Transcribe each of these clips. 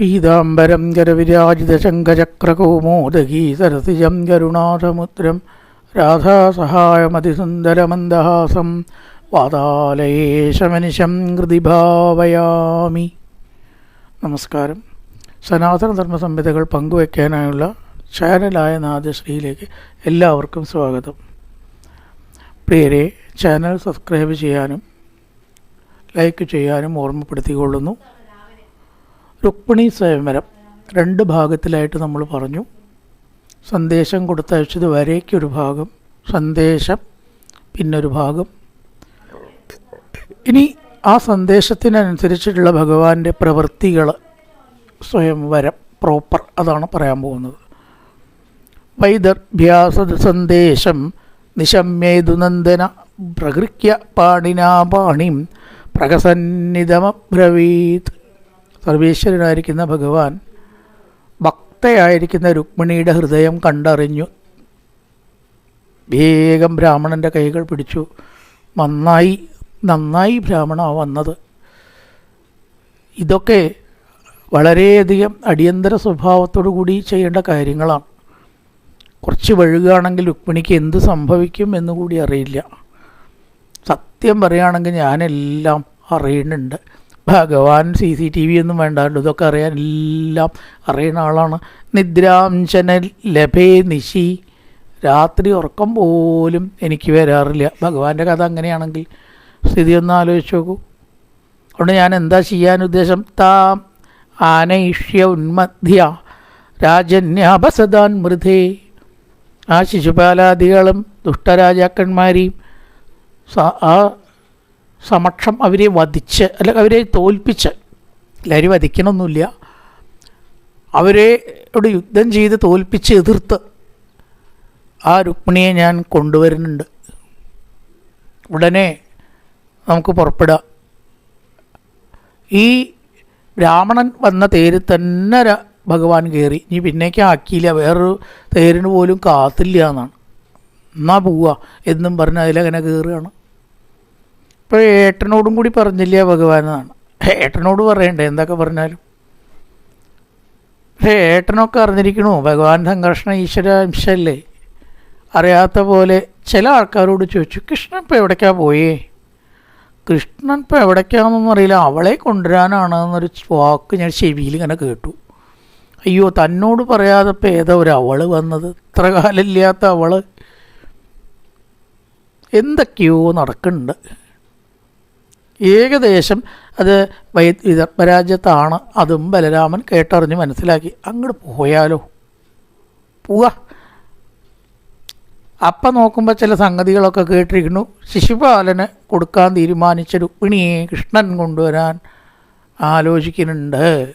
പീതാംബരം കരവിരാജിതശങ്കചക്രകൗമോദഗീ സരസിജം കരുണാസമുദ്രം രാധാസഹായമതിസുന്ദരമന്ദഹാസം വാതാലയേശമനിശം ഹൃദി ഭാവയാമി നമസ്കാരം. സനാതന ധർമ്മ സംഹിതകൾ പങ്കുവയ്ക്കാനായുള്ള ചാനലായ നാദശ്രീയിലേക്ക് എല്ലാവർക്കും സ്വാഗതം. പ്രിയരെ ചാനൽ സബ്സ്ക്രൈബ് ചെയ്യാനും ലൈക്ക് ചെയ്യാനും ഓർമ്മപ്പെടുത്തിക്കൊള്ളുന്നു. രുക്മിണി സ്വയംവരം രണ്ട് ഭാഗത്തിലായിട്ട് നമ്മൾ പറഞ്ഞു. സന്ദേശം കൊടുത്ത കൊടുത്തയച്ചത് വരേക്കൊരു ഭാഗം സന്ദേശം പിന്നൊരു ഭാഗം. ഇനി ആ സന്ദേശത്തിനനുസരിച്ചിട്ടുള്ള ഭഗവാന്റെ പ്രവൃത്തികൾ സ്വയംവരം പ്രോപ്പർ അതാണ് പറയാൻ പോകുന്നത്. വൈദർഭ്യാസ സന്ദേശം നിശമ്യേതു നന്ദന പ്രകൃത്യ പാണിനാ പാണിം പ്രകസന്നിതമബ്രവീത് സർവേശ്വരനായിരിക്കുന്ന ഭഗവാൻ ഭക്തയായിരിക്കുന്ന രുക്മിണിയുടെ ഹൃദയം കണ്ടറിഞ്ഞു. വേഗം ബ്രാഹ്മണന്റെ കൈകൾ പിടിച്ചു. നന്നായി നന്നായി ബ്രാഹ്മണ വന്നത്. ഇതൊക്കെ വളരെയധികം അടിയന്തര സ്വഭാവത്തോടു കൂടി ചെയ്യേണ്ട കാര്യങ്ങളാണ്. കുറച്ച് വഴുകുകയാണെങ്കിൽ രുക്മിണിക്ക് എന്ത് സംഭവിക്കും എന്നുകൂടി അറിയില്ല. സത്യം പറയുകയാണെങ്കിൽ ഞാനെല്ലാം അറിയുന്നുണ്ട്. ഭഗവാൻ സി സി ടി വി ഒന്നും വേണ്ടാണ്ട് ഇതൊക്കെ അറിയാൻ എല്ലാം അറിയുന്ന ആളാണ്. നിദ്രാംശന ലഭേ നിശി. രാത്രി ഉറക്കം പോലും എനിക്ക് വരാറില്ല. ഭഗവാന്റെ കഥ അങ്ങനെയാണെങ്കിൽ സ്ഥിതി ഒന്ന് ആലോചിച്ച് നോക്കൂ. അതുകൊണ്ട് ഞാൻ എന്താ ചെയ്യാൻ ഉദ്ദേശം? താം ആനൈഷ്യ ഉന്മധ്യ രാജന്യാപസദാൻ മൃതേ ആ ശിശുപാലാദികളും ദുഷ്ടരാജാക്കന്മാരെയും ആ സമക്ഷം അവരെ വധിച്ച് അല്ല അവരെ തോൽപ്പിച്ച്. എല്ലാവരും അവരെ ഇവിടെ യുദ്ധം ചെയ്ത് തോൽപ്പിച്ച് എതിർത്ത് ആ രുക്മിണിയെ ഞാൻ കൊണ്ടുവരുന്നുണ്ട്. ഉടനെ നമുക്ക് പുറപ്പെടാം. ഈ ബ്രാഹ്മണൻ വന്ന തേര് തന്നെ ഭഗവാൻ കയറി. ഇനി പിന്നേക്ക് ആക്കിയില്ല. വേറൊരു തേരിന് പോലും കാത്തില്ല എന്നാണ്. എന്നാ പോവുക എന്നും പറഞ്ഞ് അതിലങ്ങനെ കയറുകയാണ്. ഇപ്പോൾ ഏട്ടനോടും കൂടി പറഞ്ഞില്ല ഭഗവാൻ എന്നാണ്. ഏട്ടനോട് പറയണ്ടേ? എന്തൊക്കെ പറഞ്ഞാലും. പക്ഷേ ഏട്ടനൊക്കെ അറിഞ്ഞിരിക്കണു ഭഗവാൻ സംഘർഷണ ഈശ്വര അംശല്ലേ? അറിയാത്ത പോലെ ചില ആൾക്കാരോട് ചോദിച്ചു കൃഷ്ണൻ ഇപ്പോൾ എവിടേക്കാ പോയേ? കൃഷ്ണൻ ഇപ്പോൾ എവിടേക്കാണെന്നൊന്നും അറിയില്ല. അവളെ കൊണ്ടുവരാനാണ് എന്നൊരു വാക്ക് ഞാൻ ചെവിയിൽ ഇങ്ങനെ കേട്ടു. അയ്യോ തന്നോട് പറയാതെ ഇപ്പോൾ ഏതോ ഒരു അവൾ വന്നത്? ഇത്ര കാലമില്ലാത്ത അവൾ. എന്തൊക്കെയോ നടക്കുന്നുണ്ട്. ഏകദേശം അത് വൈ വിദർഭരാജ്യത്താണ് അതും ബലരാമൻ കേട്ടറിഞ്ഞ് മനസ്സിലാക്കി. അങ്ങോട്ട് പോയാലോ? പോവാ. അപ്പം നോക്കുമ്പോൾ ചില സംഗതികളൊക്കെ കേട്ടിരിക്കുന്നു. ശിശുപാലന് കൊടുക്കാൻ തീരുമാനിച്ച രുക്മിണിയെ കൃഷ്ണൻ കൊണ്ടുവരാൻ ആലോചിക്കുന്നുണ്ട്.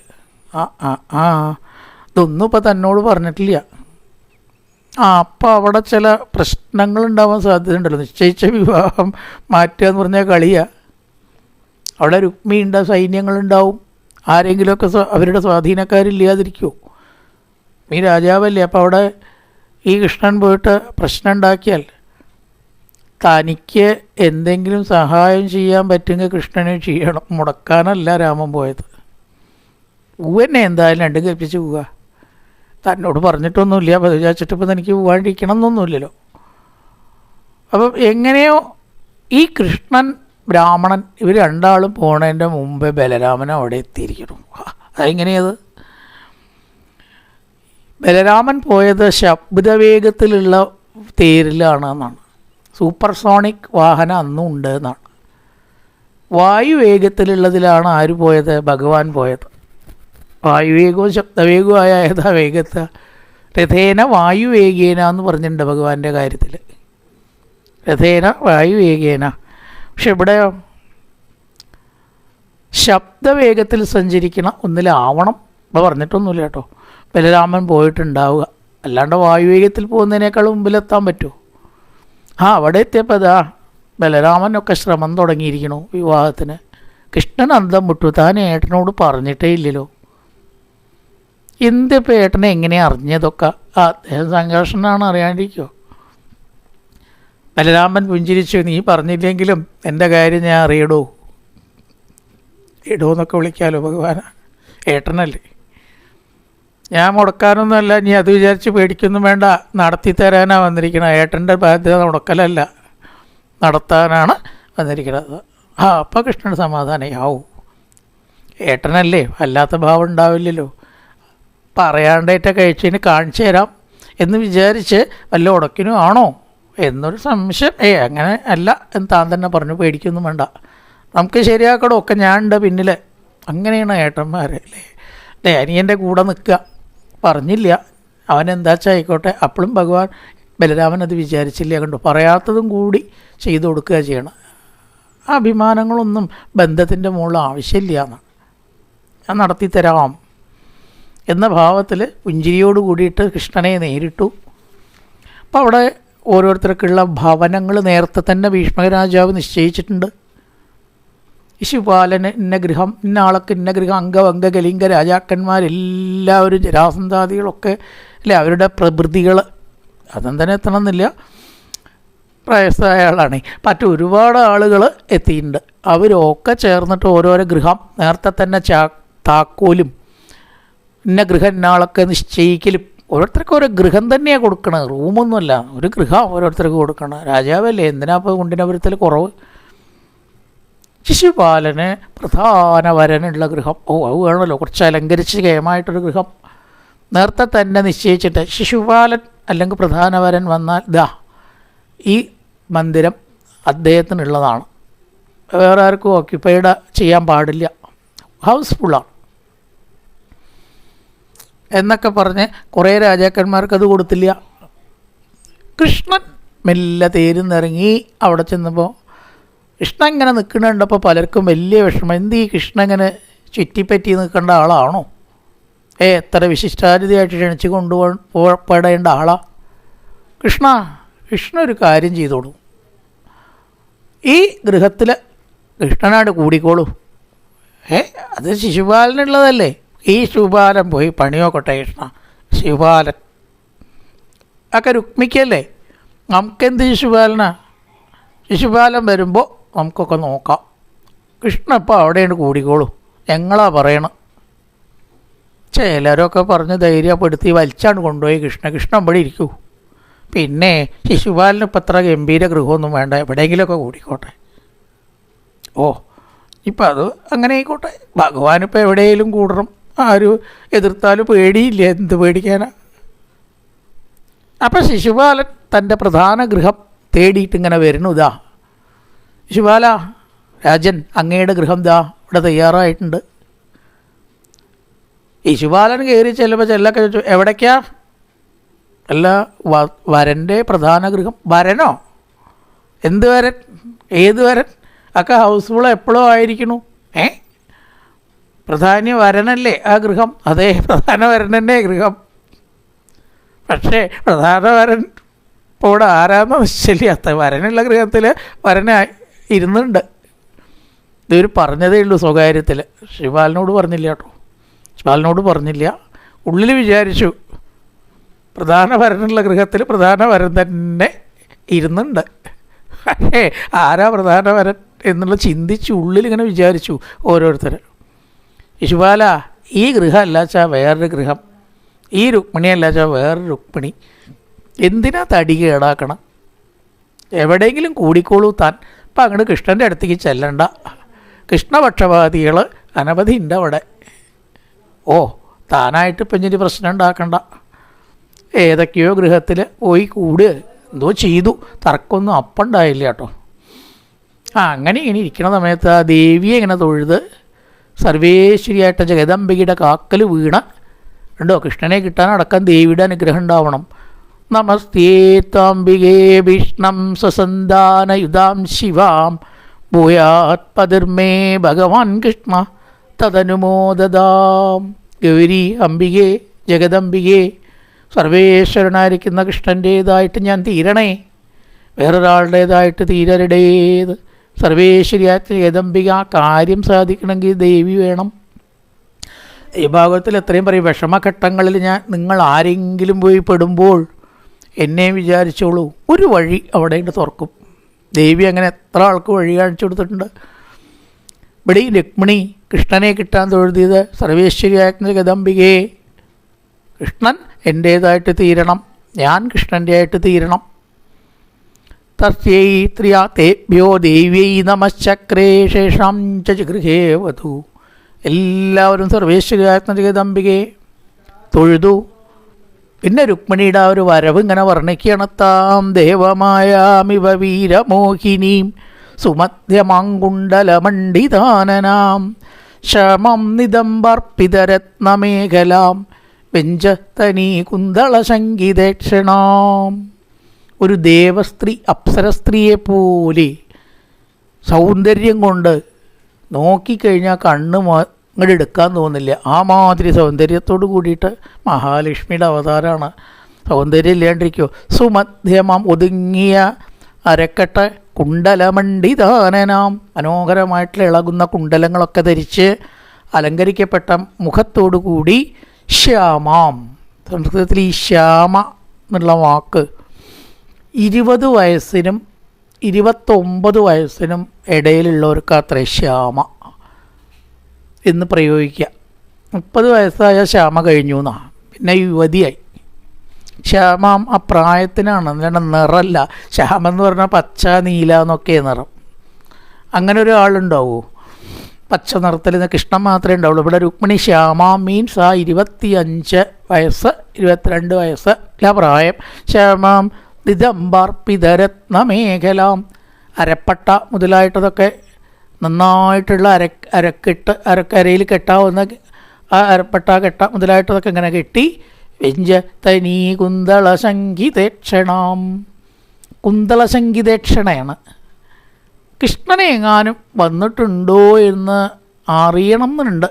ആ ആ ആ. ഇതൊന്നും ഇപ്പം തന്നോട് പറഞ്ഞിട്ടില്ല. ആ അപ്പം അവിടെ ചില പ്രശ്നങ്ങളുണ്ടാവാൻ സാധ്യതയുണ്ടല്ലോ. നിശ്ചയിച്ച വിവാഹം മാറ്റുക എന്ന് പറഞ്ഞാൽ കളിയാ. അവിടെ രുക്മിയുണ്ട് സൈന്യങ്ങളുണ്ടാവും. ആരെങ്കിലുമൊക്കെ അവരുടെ സ്വാധീനക്കാരില്ലാതിരിക്കുമോ ഈ രാജാവല്ലേ അപ്പോൾ അവിടെ ഈ കൃഷ്ണൻ പോയിട്ട് പ്രശ്നം ഉണ്ടാക്കിയാൽ തനിക്ക് എന്തെങ്കിലും സഹായം ചെയ്യാൻ പറ്റുമെങ്കിൽ കൃഷ്ണനെ ചെയ്യണം മുടക്കാനല്ല രാമൻ പോയത്. പൂവെന്നെ എന്തായാലും രണ്ടും കൽപ്പിച്ച് പോവുക. തന്നോട് പറഞ്ഞിട്ടൊന്നുമില്ല. അപ്പോൾ വിചാരിച്ചിട്ടിപ്പോൾ തനിക്ക് പോകാണ്ടിരിക്കണം എന്നൊന്നുമില്ലല്ലോ അപ്പം എങ്ങനെയോ ഈ കൃഷ്ണൻ ബ്രാഹ്മണൻ ഇവർ രണ്ടാളും പോണതിന്റെ മുമ്പേ ബലരാമൻ അവിടെ എത്തിയിരിക്കണം അതെങ്ങനെയത്? ബലരാമൻ പോയത് ശബ്ദവേഗത്തിലുള്ള തേരിലാണ് എന്നാണ് സൂപ്പർസോണിക് വാഹനം അന്നും ഉണ്ട് എന്നാണ് വായുവേഗത്തിലുള്ളതിലാണ് ആര് പോയത്? ഭഗവാൻ പോയത്. വായുവേഗവും ശബ്ദവേഗവും ആയ ഏതാ വേഗത്ത? രഥേന വായുവേഗേന എന്ന് പറഞ്ഞിട്ടുണ്ട് ഭഗവാന്റെ കാര്യത്തിൽ രഥേന വായുവേഗേന. പക്ഷെ ഇവിടെ ശബ്ദവേഗത്തിൽ സഞ്ചരിക്കണ ഒന്നിലാവണം. ഇപ്പോൾ പറഞ്ഞിട്ടൊന്നുമില്ല കേട്ടോ. ബലരാമൻ പോയിട്ടുണ്ടാവുക. അല്ലാണ്ട് വായുവേഗത്തിൽ പോകുന്നതിനേക്കാൾ മുമ്പിലെത്താൻ പറ്റുമോ ആ അവിടെ എത്തിയപ്പോൾ അതാ ബലരാമനൊക്കെ ശ്രമം തുടങ്ങിയിരിക്കണു വിവാഹത്തിന്. കൃഷ്ണൻ അന്തം വിട്ടു. താൻ ഏട്ടനോട് പറഞ്ഞിട്ടേ ഇല്ലല്ലോ. എന്തിപ്പോൾ ഏട്ടനെ എങ്ങനെ അറിഞ്ഞതൊക്കെ? ആ അദ്ദേഹം സംഘർഷനാണ് അറിയാണ്ടിരിക്കുമോ ബലരാമൻ പുഞ്ചിരിച്ചു നീ പറഞ്ഞില്ലെങ്കിലും എന്റെ കാര്യം ഞാൻ അറിയടോ. ഇടൂ എന്നൊക്കെ വിളിക്കാമല്ലോ ഭഗവാൻ ഏട്ടനല്ലേ. ഞാൻ മുടക്കാനൊന്നുമല്ല നീ അത് വിചാരിച്ച് പേടിക്കൊന്നും വേണ്ട. നടത്തി തരാനാണ് വന്നിരിക്കുന്നത് ഏട്ടന്റെ ബാധ്യത മുടക്കലല്ല. നടത്താനാണ് വന്നിരിക്കുന്നത് ആ അപ്പം കൃഷ്ണൻ സമാധാനയാവും. ഏട്ടനല്ലേ അല്ലാത്ത ഭാവം ഉണ്ടാവില്ലല്ലോ. പറയാണ്ടേറ്റ കഴിച്ചതിന് കാണിച്ചു തരാം. എന്ന് വിചാരിച്ച് വല്ല ഉടക്കിനും ആണോ? എന്നൊരു സംശയം. ഏ അങ്ങനെ അല്ല എന്ന് താൻ തന്നെ പറഞ്ഞു പേടിക്കൊന്നും വേണ്ട. നമുക്ക് ശരിയാക്കടോ ഒക്കെ ഞാൻ ഉണ്ട് പിന്നിൽ അങ്ങനെയാണ് ഏട്ടന്മാർ അല്ലേ? അല്ലേ അനിയന്റെ കൂടെ നിൽക്കുക. പറഞ്ഞില്ല. അവൻ എന്താ ആയിക്കോട്ടെ. അപ്പോഴും ഭഗവാൻ ബലരാമൻ അത് വിചാരിച്ചില്ല. കണ്ടു? പറയാത്തതും കൂടി ചെയ്തു കൊടുക്കുക ചെയ്യണം. ആ അഭിമാനങ്ങളൊന്നും ബന്ധത്തിന്റെ മുകളിൽ ആവശ്യമില്ല എന്നാണ് ഞാൻ നടത്തിത്തരാം എന്ന ഭാവത്തിൽ പുഞ്ചിരിയോട് കൂടിയിട്ട് കൃഷ്ണനെ നേരിട്ടു. അപ്പോൾ അവിടെ ഓരോരുത്തർക്കുള്ള ഭവനങ്ങൾ നേരത്തെ തന്നെ ഭീഷ്മരാജാവ് നിശ്ചയിച്ചിട്ടുണ്ട്. ശിശുപാലന് ഇന്ന ഗൃഹം ഇന്ന ആളൊക്കെ ഇന്ന ഗൃഹം അംഗവംഗ കലിംഗ രാജാക്കന്മാരെല്ലാവരും ജരാസന്താദികളൊക്കെ അല്ലേ? അവരുടെ പ്രകൃതികൾ അതും തന്നെ എത്തണമെന്നില്ല. പ്രായസ്ഥായ ആളാണ്. മറ്റു ഒരുപാട് ആളുകൾ എത്തിയിട്ടുണ്ട്. അവരൊക്കെ ചേർന്നിട്ട് ഓരോരോ ഗൃഹം. നേരത്തെ തന്നെ ചാ താക്കോലും ഇന്ന ഗൃഹം ഇന്നാളൊക്കെ നിശ്ചയിക്കലും ഓരോരുത്തർക്ക് ഓരോ ഗൃഹം തന്നെയാണ് കൊടുക്കണത്. റൂമൊന്നുമല്ല. ഒരു ഗൃഹം ഓരോരുത്തർക്ക് കൊടുക്കണം. രാജാവല്ലേ? എന്തിനാ ഇപ്പോൾ കുണ്ടിനപുരത്തിൽ കുറവ്? ശിശുപാലന് പ്രധാന വരനുള്ള ഗൃഹം. ഓ അത് വേണമല്ലോ. കുറച്ച് അലങ്കരിച്ച് കേമായിട്ടൊരു ഗൃഹം. നേരത്തെ തന്നെ നിശ്ചയിച്ചിട്ട് ശിശുപാലൻ അല്ലെങ്കിൽ പ്രധാന വരൻ വന്നാൽ ദാ ഈ മന്ദിരം അദ്ദേഹത്തിനുള്ളതാണ്. വേറെ ആർക്കും ഓക്യുപ്പൈഡ് ചെയ്യാൻ പാടില്ല. ഹൗസ്ഫുള്ളാണ് എന്നൊക്കെ പറഞ്ഞ് കുറേ രാജാക്കന്മാർക്ക് അത് കൊടുത്തില്ല. കൃഷ്ണൻ മെല്ലെ തേരുന്നിറങ്ങി അവിടെ ചെന്നപ്പോൾ കൃഷ്ണൻ ഇങ്ങനെ നിൽക്കണുണ്ടപ്പോൾ പലർക്കും വലിയ വിഷമം. എന്ത് ഈ കൃഷ്ണൻ ഇങ്ങനെ ചുറ്റിപ്പറ്റി നിൽക്കേണ്ട ആളാണോ? ഏ എത്ര വിശിഷ്ടാതിഥിയായിട്ട് ക്ഷണിച്ച് കൊണ്ടുപോകപ്പെടേണ്ട ആളാ? കൃഷ്ണ കൃഷ്ണ ഒരു കാര്യം ചെയ്തോളൂ. ഈ ഗൃഹത്തിൽ കൃഷ്ണനാട് കൂടിക്കോളൂ. ഏ അത് ശിശുപാലനുള്ളതല്ലേ? ഈ ശിവപാലം പോയി പണിയോക്കട്ടെ കൃഷ്ണ ശിവപാലൻ ഒക്കെ രുക്മിക്കല്ലേ നമുക്കെന്ത് ശിശുപാലന ശിശുപാലം വരുമ്പോൾ നമുക്കൊക്കെ നോക്കാം. കൃഷ്ണ ഇപ്പോൾ അവിടെയാണ് കൂടിക്കോളൂ. ഞങ്ങളാ പറയണം. ചിലരൊക്കെ പറഞ്ഞ് ധൈര്യപ്പെടുത്തി വലിച്ചാണ് കൊണ്ടുപോയി കൃഷ്ണ. കൃഷ്ണൻ ഇവിടെ ഇരിക്കൂ. പിന്നെ ശിശുപാലന് ഇപ്പം അത്ര ഗംഭീര ഗൃഹമൊന്നും വേണ്ട. എവിടെയെങ്കിലുമൊക്കെ കൂടിക്കോട്ടെ. ഓ ഇപ്പം അത് അങ്ങനെ ആയിക്കോട്ടെ. ഭഗവാനിപ്പോൾ എവിടെയെങ്കിലും കൂടണം. ആരും എതിർത്താലും പേടിയില്ല? എന്ത് പേടിക്കാനാ? അപ്പം ശിശുപാലൻ തന്റെ പ്രധാന ഗൃഹം തേടിയിട്ട് ഇങ്ങനെ വരുന്നു ഇതാ ശിശുപാല രാജൻ അങ്ങയുടെ ഗൃഹം ദാ ഇവിടെ തയ്യാറായിട്ടുണ്ട്. ഈ ശിശുപാലൻ കയറി ചെല്ലുമ്പോൾ ചെല്ലൊക്കെ ചോദിച്ചു എവിടേക്കാ? അല്ല വരന്റെ പ്രധാന ഗൃഹം. വരനോ? എന്ത് വരൻ? ഏത് വരൻ? ഒക്കെ ഹൗസ്ഫുൾ എപ്പോഴും ആയിരിക്കണു. ഏ? പ്രധാന വരനല്ലേ ആ ഗൃഹം? അതേ പ്രധാന വരനല്ലേ ഗൃഹം. പക്ഷേ പ്രധാന വരൻ ഇവിടെ ആരാന്ന് ശരിയാത്ത വരനുള്ള ഗൃഹത്തിൽ വരന ഇരുന്നുണ്ട്. ഇതൊരു പറഞ്ഞതേ ഉള്ളൂ സ്വകാര്യത്തിൽ ശിവാലിനോട് പറഞ്ഞില്ല കേട്ടോ. ശിവാലിനോട് പറഞ്ഞില്ല. ഉള്ളിൽ വിചാരിച്ചു പ്രധാന വരനുള്ള ഗൃഹത്തിൽ പ്രധാന വരൻ തന്നെ ഇരുന്നുണ്ട്. ആരാ പ്രധാന വരൻ എന്നുള്ള ചിന്തിച്ച് ഉള്ളിൽ ഇങ്ങനെ വിചാരിച്ചു ഓരോരുത്തർ യശുപാല ഈ ഗൃഹം അല്ലാച്ചാൽ വേറൊരു ഗൃഹം. ഈ രുക്മിണി അല്ലാച്ചാൽ വേറൊരു രുക്മിണി. എന്തിനാ തടി കേടാക്കണം? എവിടെയെങ്കിലും കൂടിക്കോളൂ താൻ. അപ്പം അങ്ങോട്ട് കൃഷ്ണന്റെ അടുത്തേക്ക് ചെല്ലണ്ട. കൃഷ്ണപക്ഷപാതികൾ അനവധി ഉണ്ട് അവിടെ. ഓ താനായിട്ട് ഇപ്പം ഇനി പ്രശ്നം ഉണ്ടാക്കണ്ട. ഏതൊക്കെയോ ഗൃഹത്തിൽ പോയി കൂടുക എന്തോ ചെയ്തു. തർക്കമൊന്നും അപ്പുണ്ടായില്ല കേട്ടോ. ആ അങ്ങനെ ഇങ്ങനെ ഇരിക്കുന്ന സമയത്ത് ആ ദേവിയെ ഇങ്ങനെ തൊഴുത് സർവേശ്വരിയായിട്ട് ജഗദംബികയുടെ കാക്കൽ വീണ ഉണ്ടോ കൃഷ്ണനെ കിട്ടാനടക്കം ദേവിയുടെ അനുഗ്രഹം ഉണ്ടാവണം. നമസ്തേ താംബികേ ഭീഷ്ണം സ്വസന്ധാനയുതാം ശിവാം. ഭൂയാത് പതിർമേ ഭഗവാൻ കൃഷ്ണ തദനുമോദതാം. ഗൗരി അംബികേ ജഗദംബികേ സർവേശ്വരനായിരിക്കുന്ന കൃഷ്ണന്റേതായിട്ട് ഞാൻ തീരണേ. വേറൊരാളുടേതായിട്ട് തീരരുടേത്. സർവേശ്വരിയായിട്ട് ഏതമ്പിക ആ കാര്യം സാധിക്കണമെങ്കിൽ ദേവി വേണം. ഈ ഭാഗത്തിൽ എത്രയും പറയും വിഷമഘട്ടങ്ങളിൽ ഞാൻ നിങ്ങൾ ആരെങ്കിലും പോയി പെടുമ്പോൾ എന്നെ വിചാരിച്ചോളൂ ഒരു വഴി അവിടെ തുറക്കും. ദേവി അങ്ങനെ എത്ര ആൾക്ക് വഴി കാണിച്ചു കൊടുത്തിട്ടുണ്ട്. ഇവിടെ ഈ രുക്മിണി കൃഷ്ണനെ കിട്ടാൻ തൊഴുതിയത് സർവേശ്വരിയായ ഗദംബികയെ. കൃഷ്ണൻ എന്റേതായിട്ട് തീരണം ഞാൻ കൃഷ്ണന്റെ ആയിട്ട് തീരണം. തസ്യൈ ത്രിയാ തേഭ്യോ ദേവ്യൈ നമശക്രേ ശേഷം ചഗൃഹേ വധു. എല്ലാവരും സർവേശ്വരാത്മ ദമ്പികെ തൊഴുതു. പിന്നെ രുക്മിണിയുടെ ആ ഒരു വരവ് ഇങ്ങനെ വർണിക്കുകയാണ്. താം ദേവമായാമിവ വീരമോഹിനീം സുമധ്യമാങ്കുണ്ടലമണ്ഡിതാനനാം ശമം നിദംബർപ്പിതരത്നമേഖലാം. വെഞ്ചത്തനീ കുന്തളശങ്കിതേക്ഷണാം ഒരു ദേവസ്ത്രീ അപ്സരസ്ത്രീയെ പോലെ സൗന്ദര്യം കൊണ്ട് നോക്കിക്കഴിഞ്ഞാൽ കണ്ണ് അങ്ങോട്ട് എടുക്കാൻ തോന്നില്ല. ആ മാതിരി സൗന്ദര്യത്തോട് കൂടിയിട്ട് മഹാലക്ഷ്മിയുടെ അവതാരമാണ് സൗന്ദര്യം ഇല്ലാണ്ടിരിക്കുമോ സുമധ്യമം ഒതുങ്ങിയ അരക്കെട്ട കുണ്ടലമണ്ഡിതാനനാം മനോഹരമായിട്ടുള്ള ഇളകുന്ന കുണ്ടലങ്ങളൊക്കെ ധരിച്ച് അലങ്കരിക്കപ്പെട്ട മുഖത്തോടു കൂടി ശ്യാമാം. സംസ്കൃതത്തിൽ ഈ ശ്യാമ എന്നുള്ള വാക്ക് ഇരുപത് വയസ്സിനും ഇരുപത്തൊമ്പത് വയസ്സിനും ഇടയിലുള്ളവർക്ക് അത്ര ശ്യാമ എന്ന് പ്രയോഗിക്കുക. മുപ്പത് വയസ്സായ ക്ഷാമ കഴിഞ്ഞു എന്നാണ് പിന്നെ യുവതിയായി. ശ്യാമം ആ പ്രായത്തിനാണ്. അല്ലാണ്ട് നിറമല്ല ശ്യാമം എന്ന് പറഞ്ഞാൽ പച്ച നീല എന്നൊക്കെ നിറം. അങ്ങനെ ഒരാളുണ്ടാവുമോ പച്ച നിറത്തിൽ നിന്ന് കൃഷ്ണൻ മാത്രമേ ഉണ്ടാവുള്ളൂ. ഇവിടെ രുക്മിണി ശ്യാമ മീൻസ് ആ ഇരുപത്തി അഞ്ച് വയസ്സ് ഇരുപത്തിരണ്ട് വയസ്സ് പ്രായം. ശ്യാമാം നിതമ്പാർപ്പിതരത്നമേഖലാം അരപ്പട്ട മുതലായിട്ടതൊക്കെ നന്നായിട്ടുള്ള അര അരക്കെട്ട് അരക്കരയിൽ കെട്ടാവുന്ന ആ അരപ്പട്ട കെട്ട മുതലായിട്ടതൊക്കെ ഇങ്ങനെ കെട്ടി വെഞ്ച തനീ കുന്തള സംഗീതേക്ഷണാം. കുന്തള കൃഷ്ണനെ എങ്ങാനും വന്നിട്ടുണ്ടോ എന്ന് അറിയണം എന്നുണ്ട്.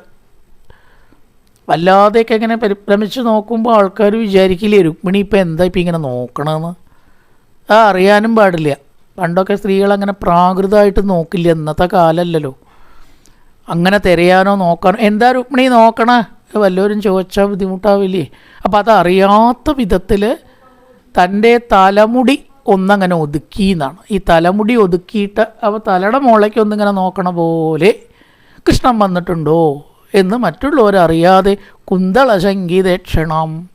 വല്ലാതെയൊക്കെ ഇങ്ങനെ പരിഭ്രമിച്ച് നോക്കുമ്പോൾ ആൾക്കാർ വിചാരിക്കില്ലേ രുക്മിണി ഇപ്പം എന്താ ഇപ്പം ഇങ്ങനെ നോക്കണമെന്ന് ആ അറിയാനും പാടില്ല. പണ്ടൊക്കെ സ്ത്രീകൾ അങ്ങനെ പ്രാകൃതമായിട്ട് നോക്കില്ല. ഇന്നത്തെ കാലമല്ലല്ലോ അങ്ങനെ തിരയാനോ നോക്കാനോ എന്താ രുക്മിണി നോക്കണേ? വല്ലവരും ചോദിച്ചാൽ ബുദ്ധിമുട്ടാവില്ലേ? അപ്പോൾ അതറിയാത്ത വിധത്തിൽ തന്റെ തലമുടി ഒന്നങ്ങനെ ഒതുക്കി എന്നാണ്. ഈ തലമുടി ഒതുക്കിയിട്ട് അവ തലയുടെ മുകളേക്ക് ഒന്നിങ്ങനെ നോക്കണ പോലെ കൃഷ്ണൻ വന്നിട്ടുണ്ടോ എന്ന് മറ്റുള്ളവരറിയാതെ കുന്തള സംഗീതക്ഷണം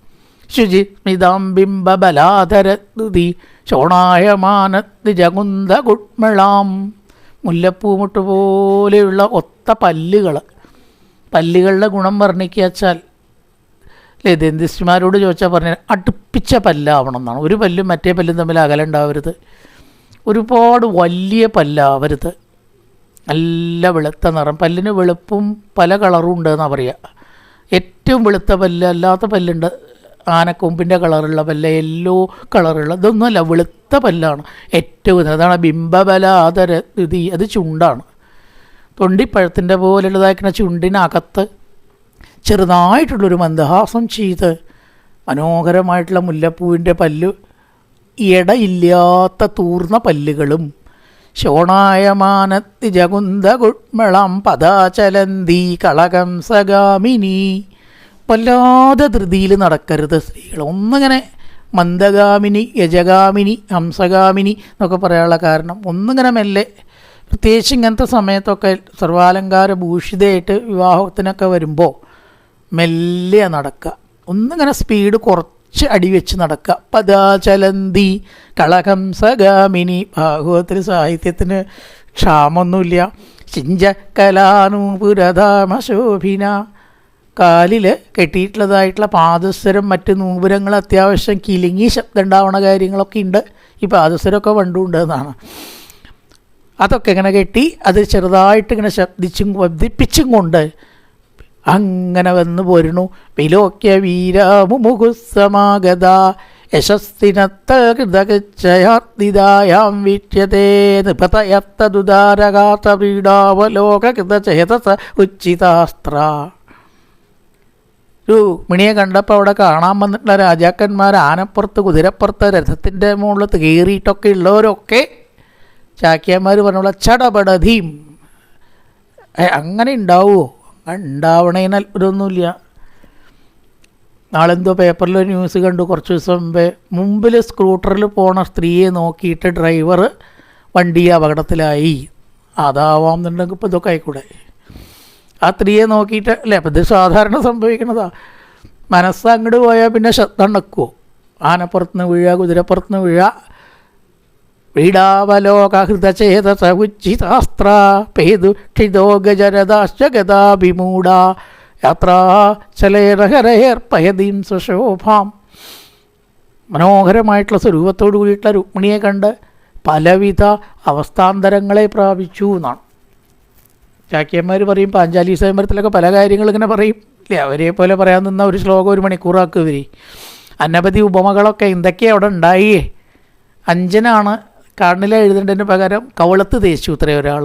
ശുചി സ്മിതാം ബിംബബലാധരതി ശോണായമാനത്തി ജകുന്ത കുട്മളാം. മുല്ലപ്പൂമുട്ട് പോലെയുള്ള ഒത്ത പല്ലുകൾ പല്ലുകളുടെ ഗുണം വർണിക്കാച്ചാൽ അല്ലേ ദന്തിസ്റ്റുമാരോട് ചോദിച്ചാൽ പറഞ്ഞ അടുപ്പിച്ച പല്ലാവണം എന്നാണ് ഒരു പല്ലും മറ്റേ പല്ലും തമ്മിൽ അകലുണ്ടാവരുത് ഒരുപാട് വലിയ പല്ലാവരുത്. നല്ല വെളുത്ത നിറം. പല്ലിന് വെളുപ്പും പല കളറും ഉണ്ട് എന്നാണ് പറയുക ഏറ്റവും വെളുത്ത പല്ല് അല്ലാത്ത പല്ലുണ്ട്. ആനക്കൊമ്പിന്റെ കളറുള്ള പല്ല യെല്ലോ കളറുള്ള ഇതൊന്നുമല്ല വെളുത്ത പല്ലാണ് ഏറ്റവും. അതാണ് ബിംബബലാതര ഇതി അത് ചുണ്ടാണ് തൊണ്ടിപ്പഴത്തിന്റെ പോലുള്ളതാക്കുന്ന ചുണ്ടിനകത്ത് ചെറുതായിട്ടുള്ളൊരു മന്ദഹാസം ചെയ്ത് മനോഹരമായിട്ടുള്ള മുല്ലപ്പൂവിന്റെ പല്ല് ഇടയില്ലാത്ത തൂർന്ന പല്ലുകളും ശോണായമാനത്തി ജകുന്ദ കുട്മളം പദാചലന്തി കളകം സഗാമിനി വല്ലാതെ ധൃതിയിൽ നടക്കരുത് സ്ത്രീകൾ. ഒന്നിങ്ങനെ മന്ദഗാമിനി യജഗാമിനി ഹംസഗാമിനി എന്നൊക്കെ പറയാനുള്ള കാരണം. ഒന്നിങ്ങനെ മെല്ലെ പ്രത്യേകിച്ച് ഇങ്ങനത്തെ സമയത്തൊക്കെ സർവാലങ്കാര ഭൂഷിതയായിട്ട് വിവാഹത്തിനൊക്കെ വരുമ്പോൾ മെല്ലെ നടക്കുക. ഒന്നിങ്ങനെ സ്പീഡ് കുറച്ച് അടിവെച്ച് നടക്കുക. പദാചലന്തി കളഹംസഗാമിനി ഭാഗവത്തിൽ സാഹിത്യത്തിന് ക്ഷാമൊന്നുമില്ല. ചിഞ്ച കലാനൂപുരധാമശോഭിന കാലിൽ കെട്ടിയിട്ടുള്ളതായിട്ടുള്ള പാദസരം മറ്റ് നൂപുരങ്ങൾ അത്യാവശ്യം കിലുങ്ങി ശബ്ദം ഉണ്ടാവുന്ന കാര്യങ്ങളൊക്കെ ഉണ്ട്. ഈ പാദസരമൊക്കെ പണ്ടുണ്ട് എന്നാണ്. അതൊക്കെ ഇങ്ങനെ കെട്ടി അത് ചെറുതായിട്ട് ഇങ്ങനെ ശബ്ദിച്ചും വർദ്ധിപ്പിച്ചും കൊണ്ട് അങ്ങനെ വന്നു പോരുന്നു. വിലോക്യ വീരാമുമുഖുസമാഗത യശസ്തിനത്ത കൃതകൃതയാം വീക്ഷ്യതേ ഉച്ചിതാസ്ത്ര. ഒരു മിണിയെ കണ്ടപ്പോൾ അവിടെ കാണാൻ വന്നിട്ടുള്ള രാജാക്കന്മാർ ആനപ്പുറത്ത് കുതിരപ്പുറത്ത് രഥത്തിന്റെ മുകളിൽ കയറിയിട്ടൊക്കെ ഉള്ളവരൊക്കെ ചാക്യാന്മാർ പറഞ്ഞുള്ള ചടപടധീം. അങ്ങനെ ഉണ്ടാവുമോ ഉണ്ടാവണേന് അത്ഭുതമൊന്നുമില്ല നാളെന്തോ പേപ്പറിൽ ന്യൂസ് കണ്ടു. കുറച്ച് ദിവസം മുമ്പേ മുമ്പിൽ സ്കൂട്ടറിൽ പോണ സ്ത്രീയെ നോക്കിയിട്ട് ഡ്രൈവർ വണ്ടി അപകടത്തിലായി. അതാവാം എന്നുണ്ടെങ്കിൽ ഇപ്പോൾ ഇതൊക്കെ ആയിക്കൂടെ? ആ സ്ത്രീയെ നോക്കിയിട്ട് അല്ലേ അപ്പം ഇത് സാധാരണ സംഭവിക്കണതാ. മനസ്സ് അങ്ങോട്ട് പോയാൽ പിന്നെ ഉണക്കുമോ ആനപ്പുറത്തുനിന്ന് വീഴുക കുതിരപ്പുറത്തുനിന്ന് വീഴുക വീടാവലോകഹൃതചേത സമുച്ചിതാസ്ത്ര പേതു ക്ഷിതോ ഗജരദാശ്ച ഗതാഭിമൂഢ യാത്രാ ചലേരഹരേർപ്പയതീം സുശോഭാം. മനോഹരമായിട്ടുള്ള സ്വരൂപത്തോടു കൂടിയിട്ടുള്ള രുക്മിണിയെ കണ്ട് പലവിധ അവസ്ഥാന്തരങ്ങളെ പ്രാപിച്ചു എന്നാണ്. ചാക്യന്മാർ പറയും പാഞ്ചാലി സ്വയംവരത്തിലൊക്കെ പല കാര്യങ്ങളും ഇങ്ങനെ പറയും. ഇല്ലേ അവരെ പോലെ പറയാൻ നിന്ന ഒരു ശ്ലോകം ഒരു മണിക്കൂറാക്കും ഇവർ അനവധി ഉപമകളൊക്കെ എന്തൊക്കെയാണ് അവിടെ ഉണ്ടായേ? അഞ്ചനാണ് കാർണില എഴുതേണ്ടതിന് പകരം കവളത്ത് തേച്ചു ഇത്ര ഒരാൾ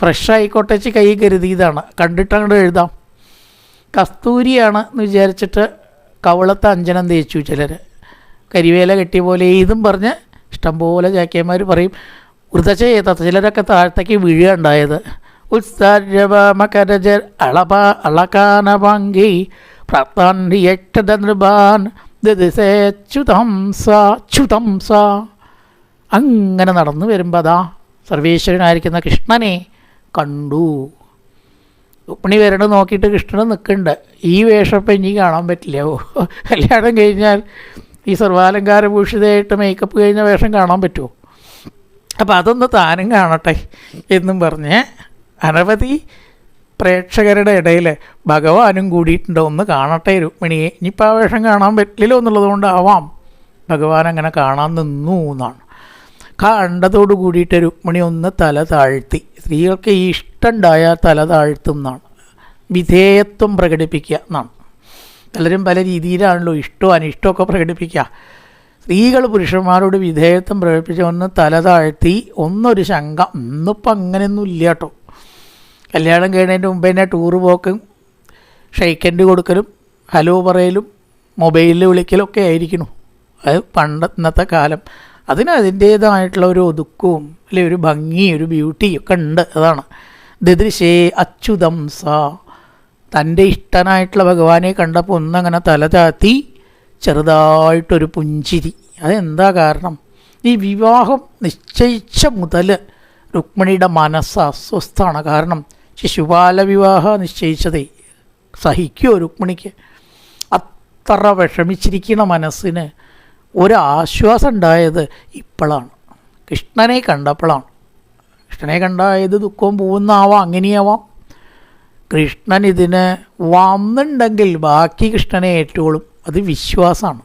ഫ്രഷ് ആയിക്കോട്ടേച്ച് കൈ കരുതിയതാണ്. കണ്ടിട്ട് അങ്ങോട്ട് എഴുതാം. കസ്തൂരിയാണ് എന്ന് വിചാരിച്ചിട്ട് കവളത്ത് അഞ്ചനം തേച്ചു ചിലർ കരിവേല കെട്ടിയ പോലെ ഇതും പറഞ്ഞ് ഇഷ്ടംപോലെ ചാക്കിയന്മാർ പറയും. വൃതച്ചേത്ത ചിലരൊക്കെ താഴത്തേക്ക് വീഴുകയുണ്ടായത് ഉത്സാരവമകരജർ അളപ അളകാനഭംഗി പ്രാപ്താൻ നൃപാൻ ദദിസേച്യുതം സ അങ്ങനെ നടന്നു വരുമ്പോൾ അതാ സർവേശ്വരനായിരിക്കുന്ന കൃഷ്ണനെ കണ്ടു. ഉപ്പണി വരണ് നോക്കിയിട്ട് കൃഷ്ണൻ നിൽക്കുന്നുണ്ട് ഈ വേഷപ്പം ഇനി കാണാൻ പറ്റില്ല. കല്യാണം കഴിഞ്ഞാൽ ഈ സർവാലങ്കാര ഭൂഷിതയായിട്ട് മേക്കപ്പ് കഴിഞ്ഞ വേഷം കാണാൻ പറ്റുമോ അപ്പോൾ അതൊന്ന് താനും കാണട്ടെ എന്നും പറഞ്ഞ് അനവധി പ്രേക്ഷകരുടെ ഇടയിൽ ഭഗവാനും കൂടിയിട്ടുണ്ടോ ഒന്ന് കാണട്ടെ രുക്മിണിയെ. ഇനിയിപ്പോൾ ആ വേഷം കാണാൻ പറ്റില്ലല്ലോ എന്നുള്ളതുകൊണ്ട് ആവാം ഭഗവാൻ അങ്ങനെ കാണാൻ നിന്നു എന്നാണ്. കണ്ടതോട് കൂടിയിട്ട് രുക്മിണി ഒന്ന് തല താഴ്ത്തി. സ്ത്രീകൾക്ക് ഈ ഇഷ്ടമുണ്ടായാൽ തല താഴ്ത്തും എന്നാണ്. വിധേയത്വം പ്രകടിപ്പിക്കുക എന്നാണ്. പലരും പല രീതിയിലാണല്ലോ ഇഷ്ടവും അനിഷ്ടമൊക്കെ പ്രകടിപ്പിക്കുക. സ്ത്രീകൾ പുരുഷന്മാരോട് വിധേയത്വം പ്രകടിപ്പിച്ച് ഒന്ന് തല താഴ്ത്തി ഒന്നൊരു ശങ്ക ഇന്നിപ്പോൾ അങ്ങനെയൊന്നും ഇല്ല കേട്ടോ. കല്യാണം കഴിഞ്ഞതിന്റെ മുമ്പ് തന്നെ ടൂറ് പോക്കും ഷെയ്ക്കൻഡ് കൊടുക്കലും ഹലോ പറയലും മൊബൈലിൽ വിളിക്കലൊക്കെ ആയിരിക്കണം അത് പണ്ട് ഇന്നത്തെ കാലം. അതിന് അതിന്റേതായിട്ടുള്ള ഒരു ഒതുക്കവും അല്ലെ ഒരു ഭംഗി ഒരു ബ്യൂട്ടി ഒക്കെ ഉണ്ട്. അതാണ്. ദദൃശേ അച്യുതം സ. തന്റെ ഇഷ്ടനായിട്ടുള്ള ഭഗവാനെ കണ്ടപ്പോൾ ഒന്നങ്ങനെ തല താത്തി ചെറുതായിട്ടൊരു പുഞ്ചിരി. അതെന്താ കാരണം? ഈ വിവാഹം നിശ്ചയിച്ച മുതൽ രുക്മിണിയുടെ മനസ്സ് അസ്വസ്ഥമാണ് കാരണം ശിശുപാല വിവാഹ നിശ്ചയിച്ചതേ. സഹിക്കുമോ രുക്മിണിക്ക്. അത്ര വിഷമിച്ചിരിക്കുന്ന മനസ്സിന് ഒരാശ്വാസം ഉണ്ടായത് ഇപ്പോഴാണ്. കൃഷ്ണനെ കണ്ടപ്പോഴാണ്. കൃഷ്ണനെ കണ്ടായത് ദുഃഖവും പോകുന്നാവാം അങ്ങനെയാവാം. കൃഷ്ണൻ ഇതിന് വന്നുണ്ടെങ്കിൽ ബാക്കി കൃഷ്ണനെ ഏറ്റോളും അത് വിശ്വാസമാണ്.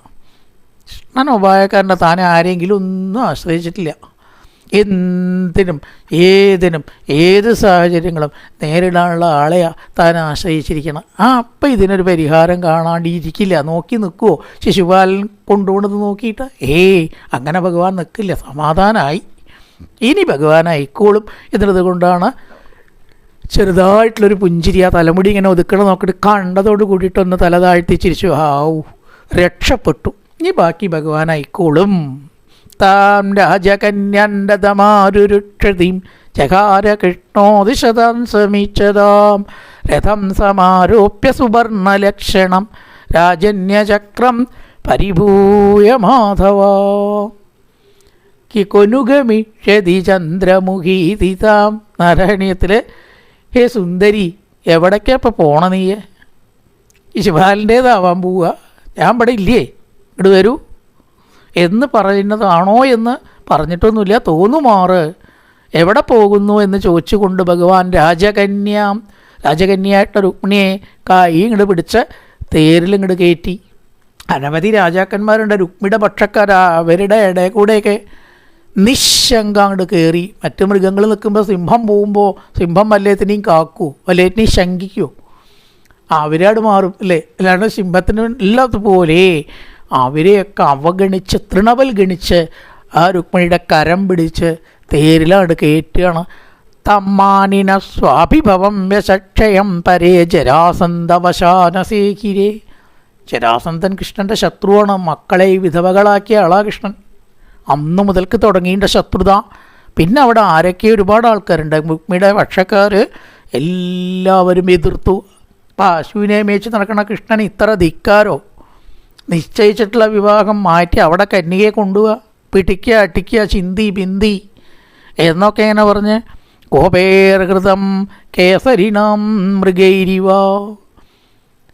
കൃഷ്ണൻ ഉപായക്കാരന്റെ താനെ ആരെങ്കിലും ഒന്നും ആശ്രയിച്ചിട്ടില്ല. എന്തിനും ഏതിനും ഏത് സാഹചര്യങ്ങളും നേരിടാനുള്ള ആളെയാ താൻ ആശ്രയിച്ചിരിക്കണം. ആ അപ്പം ഇതിനൊരു പരിഹാരം കാണാണ്ടിരിക്കില്ല. നോക്കി നിൽക്കുമോ ശിശുപാലൻ കൊണ്ടുപോണത് നോക്കിയിട്ട് ഏയ് അങ്ങനെ ഭഗവാൻ നിൽക്കില്ല സമാധാനമായി ഇനി ഭഗവാൻ ആയിക്കോളും. എന്നുള്ളത് കൊണ്ടാണ് ചെറുതായിട്ടുള്ളൊരു പുഞ്ചിരി ആ തലമുടി ഇങ്ങനെ ഒതുക്കണം നോക്കിയിട്ട് കണ്ടതോട് കൂടിയിട്ടൊന്ന് തല താഴ്ത്തി ചിരിച്ചു. ഹാവു രക്ഷപ്പെട്ടു. ഇനി ബാക്കി ഭഗവാൻ ആയിക്കോളും. താം രാജകന്യണ്ടതമാരുരുക്ഷതിം ചകാര കൃഷ്ണോദിശതാം സമീക്ഷതാം രഥം സമാരോപ്യ സുവർണലക്ഷണം രാജന്യചക്രം പരിഭൂയ മാധവ. കികൊനുഗമിഷതി ചന്ദ്രമുഖീതിതാം നാരായണീയത്തിൽ ഹേ സുന്ദരി എവിടേക്കാ ഇപ്പോൾ പോണ നീയെ? ഈ ശിവാലിന്റേതാവാൻ പോവുക ഞാൻ ഇവിടെ ഇല്ലേ? ഇട് വരൂ. എന്ന് പറയുന്നതാണോ എന്ന് പറഞ്ഞിട്ടൊന്നുമില്ല. തോന്നുമാറ്. എവിടെ പോകുന്നു എന്ന് ചോദിച്ചുകൊണ്ട് ഭഗവാൻ രാജകന്യ രാജകന്യായിട്ട് രുക്മിണിയെ കായി ഇങ്ങോട്ട് പിടിച്ച് തേരിൽ ഇങ്ങോട്ട് കയറ്റി. അനവധി രാജാക്കന്മാരുണ്ട്. രുക്മിയുടെ പക്ഷക്കാർ അവരുടെ ഇടയിൽ കൂടെയൊക്കെ നിശങ്ക അങ്ങോട്ട് കയറി മറ്റു മൃഗങ്ങൾ നിൽക്കുമ്പോൾ സിംഹം പോകുമ്പോൾ സിംഹം വല്ലേത്തിനെയും കാക്കൂ വല്ലേത്തിനെയും ശങ്കിക്കൂ. അവരാട് മാറും അല്ലേ? അല്ലാണ്ട് സിംഹത്തിന് ഇല്ലാത്തതുപോലെ അവരെയൊക്കെ അവഗണിച്ച് തൃണവൽ ഗണിച്ച് ആ രുക്മിണിയുടെ കരം പിടിച്ച് തേരിലാണ് കയറ്റുകയാണ്. തമ്മാനിന സ്വാഭിഭവം വ്യസക്ഷയം പരേ ജരാസന്തവശാനസേഹിരേ ജരാസന്തൻ കൃഷ്ണന്റെ ശത്രുവാണ്. മക്കളെ വിധവകളാക്കിയ ആളാ കൃഷ്ണൻ. അന്ന് മുതൽക്ക് തുടങ്ങിയ ശത്രുത. പിന്നെ അവിടെ ആരൊക്കെ ഒരുപാട് ആൾക്കാരുണ്ട്. രുക്മിയുടെ പക്ഷക്കാർ എല്ലാവരും എതിർത്തു. പശുവിനെ മേച്ച് നടക്കുന്ന കൃഷ്ണൻ ഇത്ര ധിക്കാരോ? നിശ്ചയിച്ചിട്ടുള്ള വിവാഹം മാറ്റി അവിടെ കന്യകയെ കൊണ്ടുപോവുക പിടിക്കുക അട്ടിക്കുക ചിന്തി ബിന്തി എന്നൊക്കെ ഇങ്ങനെ പറഞ്ഞ് കോപേർഹൃതം കേസരിണം മൃഗൈരിവ.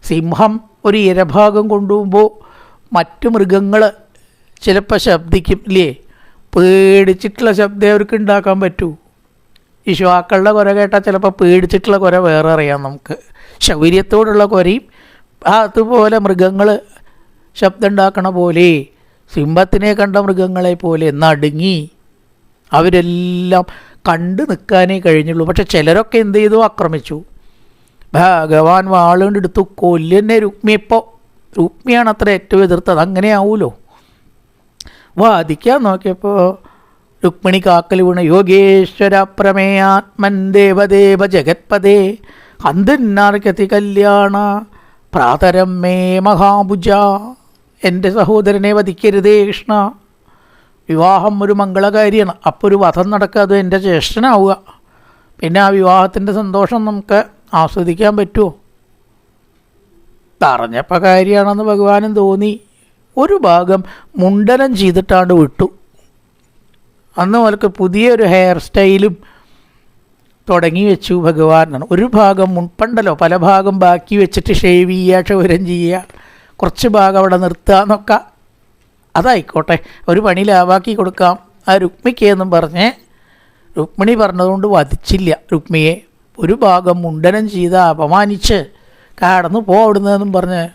സിംഹം ഒരു ഇരഭാഗം കൊണ്ടുപോകുമ്പോൾ മറ്റു മൃഗങ്ങൾ ചിലപ്പോൾ ശബ്ദിക്കും ഇല്ലേ? പേടിച്ചിട്ടുള്ള ശബ്ദം അവർക്ക് ഉണ്ടാക്കാൻ പറ്റൂ. ഈ ശ്വാക്കളുടെ കുര കേട്ടാൽ ചിലപ്പോൾ പേടിച്ചിട്ടുള്ള കുര വേറെ അറിയാം നമുക്ക്. ശൗര്യത്തോടുള്ള കുരയും അതുപോലെ മൃഗങ്ങൾ ശബ്ദം ഉണ്ടാക്കണ പോലെ സിംഹത്തിനെ കണ്ട മൃഗങ്ങളെ പോലെ നടുങ്ങി അവരെല്ലാം കണ്ടു നിൽക്കാനേ കഴിഞ്ഞുള്ളൂ. പക്ഷെ ചിലരൊക്കെ എന്ത് ചെയ്തു? ആക്രമിച്ചു. ഭഗവാൻ വാളുകൊണ്ട് വാളുകൊണ്ടെടുത്തു രുക്മി. രുക്മിയപ്പോൾ രുക്മിയാണ് അത്ര ഏറ്റവും എതിർത്തത്. അങ്ങനെ ആവൂലോ? വാദിക്കാൻ നോക്കിയപ്പോൾ രുക്മിണി കാക്കൽ വീണ് യോഗേശ്വര പ്രമേയാത്മൻ ദേവദേവ ജഗത്പദേ അന്തന്നാർക്കെത്തി കല്യാണ പ്രാതരം മേ മഹാഭുജ എന്റെ സഹോദരനെ വധിക്കരുതേ കൃഷ്ണ. വിവാഹം ഒരു മംഗളകാരിയാണ് അപ്പോൾ ഒരു വധം നടക്കുക അത് എന്റെ ജ്യേഷ്ഠനാവുക. പിന്നെ ആ വിവാഹത്തിന്റെ സന്തോഷം നമുക്ക് ആസ്വദിക്കാൻ പറ്റുമോ? പറഞ്ഞപ്പോൾ കാര്യമാണെന്ന് ഭഗവാനും തോന്നി. ഒരു ഭാഗം മുണ്ടനം ചെയ്തിട്ടാണ്ട് വിട്ടു. അന്ന് മുതൽക്ക് പുതിയൊരു ഹെയർ സ്റ്റൈലും തുടങ്ങി വെച്ചു ഭഗവാനാണ് ഒരു ഭാഗം മുൻപണ്ടല്ലോ പല ഭാഗം ബാക്കി വെച്ചിട്ട് ഷേവ് ചെയ്യുക ക്ഷൗരം ചെയ്യുക. കുറച്ച് ഭാഗം അവിടെ നിർത്തുക എന്നൊക്കെ. അതായിക്കോട്ടെ ഒരു പണി ലാവാക്കി കൊടുക്കാം. ആ രുക്മിക്ക് എന്നും പറഞ്ഞ് രുക്മിണി പറഞ്ഞതുകൊണ്ട് വധിച്ചില്ല. രുക്മിയെ ഒരു ഭാഗം മുണ്ടനം ചെയ്ത് അപമാനിച്ച് കടന്നു പോ അവിടുന്നെന്നും പറഞ്ഞ്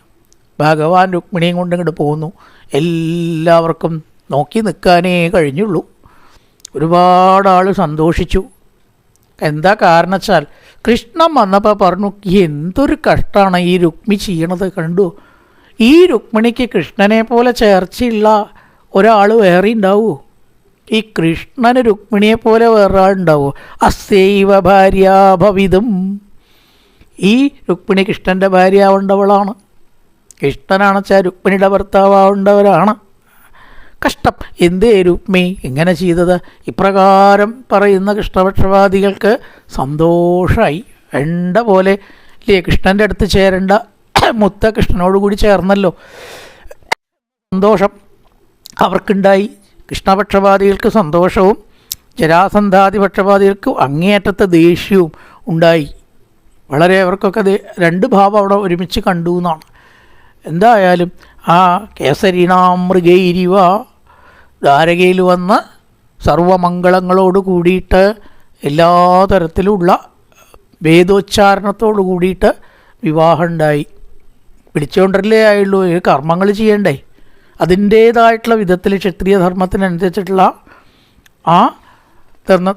ഭഗവാൻ രുക്മിണിയും കൊണ്ട് ഇങ്ങോട്ട് പോകുന്നു എല്ലാവർക്കും നോക്കി നിൽക്കാനേ കഴിഞ്ഞുള്ളൂ. ഒരുപാട് ആൾ സന്തോഷിച്ചു. എന്താ കാരണച്ചാൽ കൃഷ്ണൻ വന്നപ്പോൾ പറഞ്ഞു എന്തൊരു കഷ്ടമാണ് ഈ രുക്മി ചെയ്യണത് കണ്ടു? ഈ രുക്മിണിക്ക് കൃഷ്ണനെ പോലെ ചേർച്ചയുള്ള ഒരാൾ വേറെ ഉണ്ടാവുമോ ഈ കൃഷ്ണന് രുക്മിണിയെ പോലെ വേറൊരാളുണ്ടാവുമോ അസൈവ ഭാര്യാഭവിതും ഈ രുക്മിണി കൃഷ്ണന്റെ ഭാര്യ ആവേണ്ടവളാണ്. കൃഷ്ണനാണ് വെച്ചാൽ രുക്മിണിയുടെ ഭർത്താവാവേണ്ടവരാണ് കഷ്ടം. എന്തേ രുക്മി ഇങ്ങനെ ചെയ്തത്? ഇപ്രകാരം പറയുന്ന കൃഷ്ണപക്ഷവാദികൾക്ക് സന്തോഷമായി വേണ്ട പോലെ ഇല്ലേ? കൃഷ്ണന്റെ അടുത്ത് ചേരേണ്ട. മുത്ത കൃഷ്ണനോട് കൂടി ചേർന്നല്ലോ. സന്തോഷം അവർക്കുണ്ടായി. കൃഷ്ണപക്ഷപാതികൾക്ക് സന്തോഷവും ജരാസന്ധാതി പക്ഷപാതികൾക്ക് അങ്ങേയറ്റത്തെ ദേഷ്യവും ഉണ്ടായി. വളരെ അവർക്കൊക്കെ രണ്ട് ഭാവം അവിടെ ഒരുമിച്ച് കണ്ടു എന്നാണ്. എന്തായാലും ആ കേസരീണാം മൃഗൈരിവ ദ്വാരകയിൽ വന്ന് സർവമംഗളങ്ങളോട് കൂടിയിട്ട് എല്ലാ തരത്തിലുള്ള വേദോച്ചാരണത്തോട് കൂടിയിട്ട് വിവാഹം ഉണ്ടായി പിടിച്ചുകൊണ്ടല്ലേ ആയുള്ളൂ. ഈ കർമ്മങ്ങൾ ചെയ്യണ്ടേ? അതിന്റേതായിട്ടുള്ള വിധത്തിൽ ക്ഷത്രിയ ധർമ്മത്തിനനുസരിച്ചിട്ടുള്ള ആ ധർമ്മ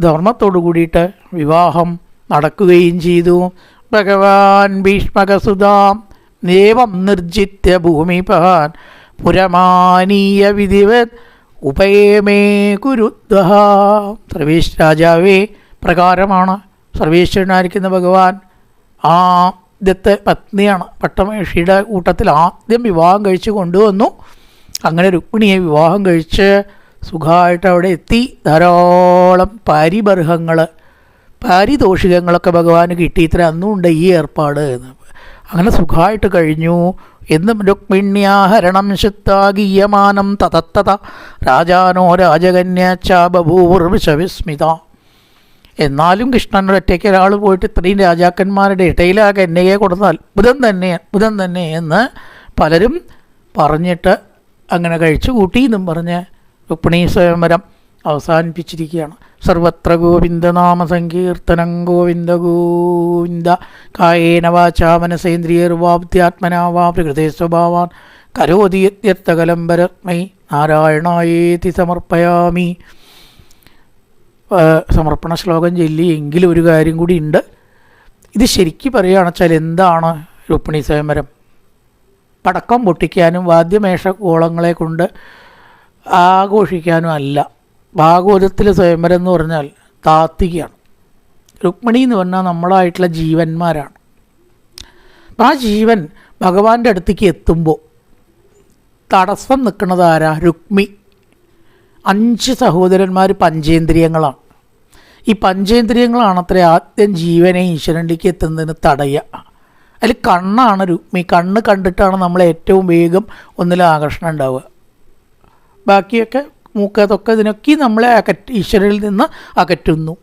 ധർമ്മത്തോടു കൂടിയിട്ട് വിവാഹം നടക്കുകയും ചെയ്തു. ഭഗവാൻ ഭീഷ്മകസുതാം നേവം നിർജിത്യ ഭൂമിപഹാൻ പുരമാനീയ വിധിവത് ഉപയമേ കുരുദ്വഹ സർവേശ് രാജാവേ പ്രകാരമാണ്. സർവേശ്വരനായിരിക്കുന്ന ഭഗവാൻ ആദ്യത്തെ പത്നിയാണ് പട്ടമേഷിയുടെ കൂട്ടത്തിൽ ആദ്യം വിവാഹം കഴിച്ച് കൊണ്ടുവന്നു. അങ്ങനെ രുക്മിണിയെ വിവാഹം കഴിച്ച് സുഖമായിട്ട് അവിടെ എത്തി. ധാരാളം പാരിബർഹങ്ങൾ പാരിതോഷികങ്ങളൊക്കെ ഭഗവാന് കിട്ടി. ഇത്ര അന്നും ഉണ്ട് ഈ ഏർപ്പാട് അങ്ങനെ സുഖമായിട്ട് കഴിഞ്ഞു. എന്നും രുക്മിണ്യാഹരണം ശുദ്ധാഗീയമാനം തതത്തത. രാജാനോ രാജകന്യാച്ചാ ബഭൂർവിഷവിസ്മിത എന്നാലും കൃഷ്ണനോട് ഒറ്റയ്ക്ക് ഒരാൾ പോയിട്ട് ഇത്രയും രാജാക്കന്മാരുടെ ഇടയിലാകെ എന്നെയെ കൊടുത്താൽ കൊടുത്ത അത്ഭുതം തന്നെ അത്ഭുതം തന്നെ എന്ന് പലരും പറഞ്ഞിട്ട് അങ്ങനെ കഴിച്ചു കൂട്ടി എന്നും പറഞ്ഞ് രുക്മിണി സ്വയംവരം അവസാനിപ്പിച്ചിരിക്കുകയാണ്. സർവത്ര ഗോവിന്ദനാമ സങ്കീർത്തനം ഗോവിന്ദ ഗോവിന്ദ കായേന വാചാ മനസേന്ദ്രിയർവാബ്ധ്യാത്മനാ വാ പ്രകൃതേ സ്വഭാവാൻ കരോതി യത്യർത്ഥകലംബരമൈ നാരായണായേതി സമർപ്പയാമി. സമർപ്പണ ശ്ലോകം ചൊല്ലി എങ്കിലും ഒരു കാര്യം കൂടി ഉണ്ട്. ഇത് ശരിക്കും പറയുകയാണെച്ചാൽ എന്താണ് രുക്മിണി സ്വയംവരം പടക്കം പൊട്ടിക്കാനും വാദ്യമേഷ കോളങ്ങളെ കൊണ്ട് ആഘോഷിക്കാനും അല്ല. ഭാഗവതത്തിലെ സ്വയംവരം എന്ന് പറഞ്ഞാൽ താത്വികയാണ്. രുക്മിണി എന്ന് പറഞ്ഞാൽ നമ്മളായിട്ടുള്ള ജീവന്മാരാണ്. അപ്പം ആ ജീവൻ ഭഗവാന്റെ അടുത്തേക്ക് എത്തുമ്പോൾ തടസ്സം നിൽക്കുന്നത് ആരാ? രുക്മി. അഞ്ച് സഹോദരന്മാർ പഞ്ചേന്ദ്രിയങ്ങളാണ്. ഈ പഞ്ചേന്ദ്രിയങ്ങളാണ് അത്ര ആദ്യം ജീവനെ ഈശ്വരനിലേക്ക് എത്തുന്നതിന് തടയുക. അതിൽ കണ്ണാണ് രുക്മി കണ്ണ് കണ്ടിട്ടാണ് നമ്മൾ ഏറ്റവും വേഗം ഒന്നിൽ ആകർഷണം ഉണ്ടാവുക. ബാക്കിയൊക്കെ മൂക്കതൊക്കെ ഇതിനൊക്കെ നമ്മളെ അകറ്റ് ഈശ്വരനിൽ നിന്ന് അകറ്റുന്നു.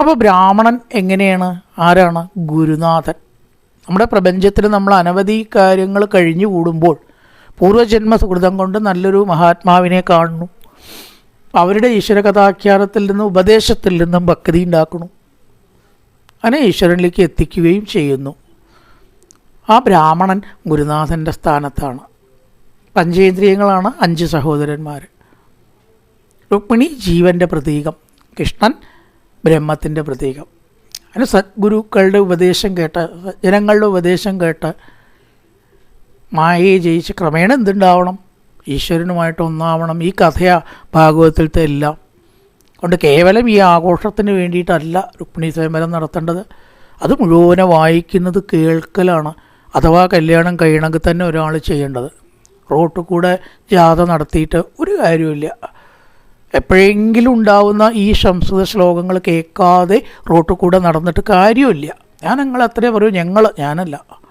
അപ്പോൾ ബ്രാഹ്മണൻ എങ്ങനെയാണ്? ആരാണ്? ഗുരുനാഥൻ. നമ്മുടെ പ്രപഞ്ചത്തിൽ നമ്മൾ അനവധി കാര്യങ്ങൾ കഴിഞ്ഞു കൂടുമ്പോൾ പൂർവജന്മ സുഹൃതം കൊണ്ട് നല്ലൊരു മഹാത്മാവിനെ കാണുന്നു. അവരുടെ ഈശ്വര കഥാഖ്യാനത്തിൽ നിന്നും ഉപദേശത്തിൽ നിന്നും ഭക്തി ഉണ്ടാക്കുന്നു. അങ്ങനെ ഈശ്വരനിലേക്ക് എത്തിക്കുകയും ചെയ്യുന്നു. ആ ബ്രാഹ്മണൻ ഗുരുനാഥന്റെ സ്ഥാനത്താണ്. പഞ്ചേന്ദ്രിയങ്ങളാണ് അഞ്ച് സഹോദരന്മാർ രുക്മിണി ജീവന്റെ പ്രതീകം കൃഷ്ണൻ ബ്രഹ്മത്തിന്റെ പ്രതീകം. അതിന് സദ്ഗുരുക്കളുടെ ഉപദേശം കേട്ട് ജനങ്ങളുടെ ഉപദേശം കേട്ട് മായയെ ജയിച്ച് ക്രമേണ എന്തുണ്ടാവണം? ഈശ്വരനുമായിട്ട് ഒന്നാവണം. ഈ കഥയാ ഭാഗവതത്തിലത്തെ എല്ലാം. അതുകൊണ്ട് കേവലം ഈ ആഘോഷത്തിന് വേണ്ടിയിട്ടല്ല രുക്മിണി സ്വയംവരം നടത്തേണ്ടത്. അത് മുഴുവനെ വായിക്കുന്നത് കേൾക്കലാണ്. അഥവാ കല്യാണം കഴിയണമെങ്കിൽ തന്നെ ഒരാൾ ചെയ്യേണ്ടത്. റോട്ട് കൂടെ ജാഥ നടത്തിയിട്ട് ഒരു കാര്യമില്ല എപ്പോഴെങ്കിലും ഉണ്ടാവുന്ന ഈ സംസ്കൃത ശ്ലോകങ്ങൾ കേൾക്കാതെ റോട്ട് കൂടെ നടന്നിട്ട് കാര്യമില്ല ഞാൻ നിങ്ങൾ അത്രേ പറയൂ. ഞങ്ങൾ ഞാനല്ല.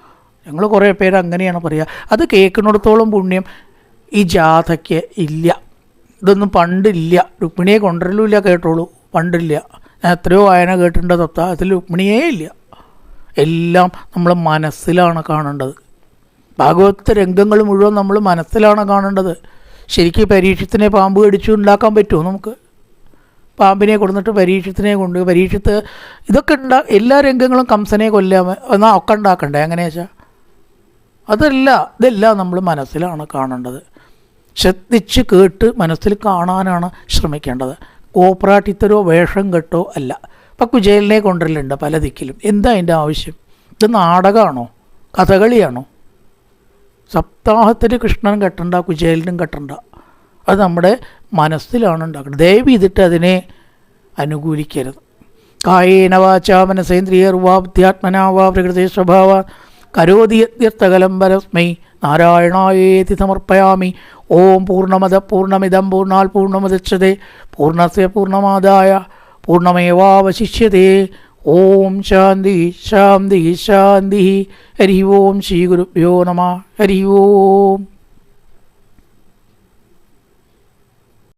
ഞങ്ങൾ കുറേ പേര് അങ്ങനെയാണ് പറയുക അത് കേൾക്കുന്നിടത്തോളം പുണ്യം. ഈ ജാഥയ്ക്ക് ഇല്ല. ഇതൊന്നും പണ്ടില്ല. രുക്മിണിയെ കൊണ്ടുവരലുമില്ല കേട്ടോളൂ. പണ്ടില്ല. ഞാൻ എത്രയോ വായന കേട്ടിട്ടുണ്ട്. തത്ത അതിൽ രുക്മിണിയേ ഇല്ല. എല്ലാം നമ്മൾ മനസ്സിലാണ് കാണേണ്ടത്. ഭാഗവത രംഗങ്ങൾ മുഴുവൻ നമ്മൾ മനസ്സിലാണ് കാണേണ്ടത്. ശരിക്കും പരീക്ഷത്തിനെ പാമ്പ് കടിച്ചു ഉണ്ടാക്കാൻ പറ്റുമോ നമുക്ക്? പാമ്പിനെ കൊടുത്തിട്ട് പരീക്ഷത്തിനെ കൊണ്ട് പരീക്ഷത്ത് ഇതൊക്കെ ഉണ്ടാ എല്ലാ രംഗങ്ങളും കംസനെ കൊല്ലാൻ എന്നാൽ ഒക്കെ ഉണ്ടാക്കണ്ടേ? എങ്ങനെയാ വെച്ചാൽ അതല്ല ഇതെല്ലാം നമ്മൾ മനസ്സിലാണ് കാണേണ്ടത്. ശ്രദ്ധിച്ച് കേട്ട് മനസ്സിൽ കാണാനാണ് ശ്രമിക്കേണ്ടത്. കോപ്രാട്ടിത്തരോ വേഷം കെട്ടോ അല്ല. ഇപ്പം കുജേലിനെ കൊണ്ടുവരലുണ്ട് പല ദിക്കിലും. എന്താ അതിന്റെ ആവശ്യം? ഇത് നാടകമാണോ? കഥകളിയാണോ? സപ്താഹത്തിൽ കൃഷ്ണൻ കെട്ടണ്ട കുചേലിനും കെട്ടണ്ട. അത് നമ്മുടെ മനസ്സിലാണ് ഉണ്ടാക്കുന്നത് ദയവ് ചെയ്തിട്ട് അതിനെ അനുകൂലിക്കരുത്. കായേന വാച മനസേന്ദ്രിയർവാ ബുദ്ധ്യാത്മനാ വാ പ്രകൃതി സ്വഭാവ കരോതി യത്യർത്ഥകലം നാരായണായേതി സമർപ്പയാമി. ഓം പൂർണമത പൂർണമിതം പൂർണാൽ പൂർണമുദച്ഛതേ പൂർണസ്യ പൂർണമാദായ പൂർണമേവാവശിഷ്യതേ ഓം ശാന്തി ശാന്തി ശാന്തി. ഹരി ഓം ശ്രീ ഗുരുഭ്യോ നമ. ഹരി ഓം.